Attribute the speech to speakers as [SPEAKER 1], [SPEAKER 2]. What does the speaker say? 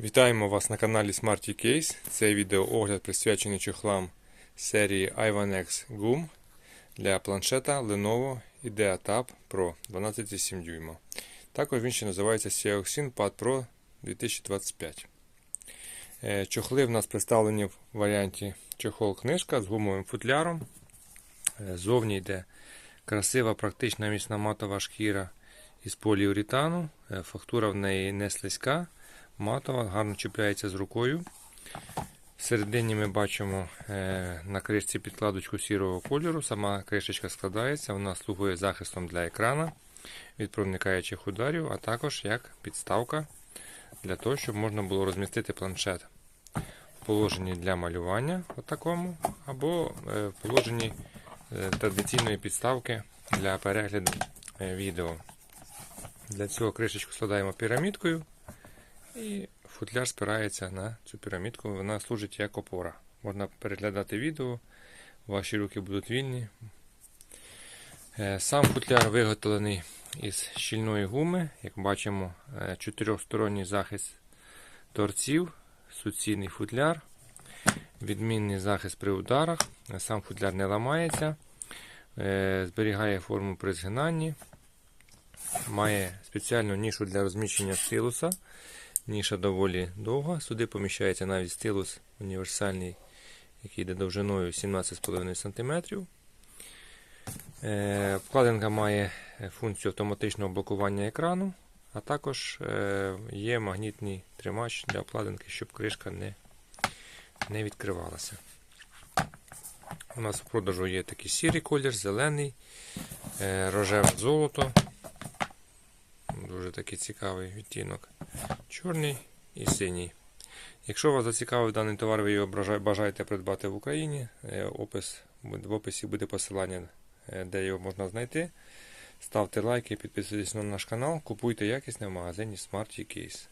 [SPEAKER 1] Вітаємо вас на каналі Smarty Case. Цей відеоогляд присвячений чохлам серії Ivanex Gum для планшета Lenovo IdeaTab Pro 12,7 дюйма. Також він ще називається Xiaoxin Pad Pro 2025. Е, Чохли в нас представлені в варіанті чохол-книжка з гумовим футляром. Е, Зовні йде красива, практична міцна матова шкіра із поліуретану. Е, Фактура в неї не слизька матова, гарно чіпляється з рукою. Всередині ми бачимо е, на кришці підкладочку сірого кольору. Сама кришечка складається, вона слугує захистом для екрана від проникаючих ударів, а також як підставка для того, щоб можна було розмістити планшет в положенні для малювання, отакому, або е, в положенні традиційної підставки для перегляду відео. Для цього кришечку складаємо пірамідкою. І футляр спирається на цю пірамідку, вона служить як опора. Можна переглядати відео, ваші руки будуть вільні. Е, Сам футляр виготовлений із щільної гуми. Як бачимо, е, чотирьохсторонній захист торців, суцільний футляр, відмінний захист при ударах. Сам футляр не ламається, е, зберігає форму при згинанні, має спеціальну нішу для розміщення стилуса. Ніша доволі довга. Сюди поміщається навіть стилус універсальний, який йде довжиною 17,5 см. Е, Вкладинка має функцію автоматичного блокування екрану, а також е, є магнітний тримач для обкладинки, щоб кришка не, не відкривалася. У нас в продажу є такий сірий колір, зелений, е, рожеве золото. Дуже такий цікавий відтінок. Чорний і синій. Якщо вас зацікавив даний товар, ви його бажаєте придбати в Україні, е, опис, в описі буде посилання, е, де його можна знайти. Ставте лайки, підписуйтесь на наш канал, купуйте якісне в магазині Smarty Case.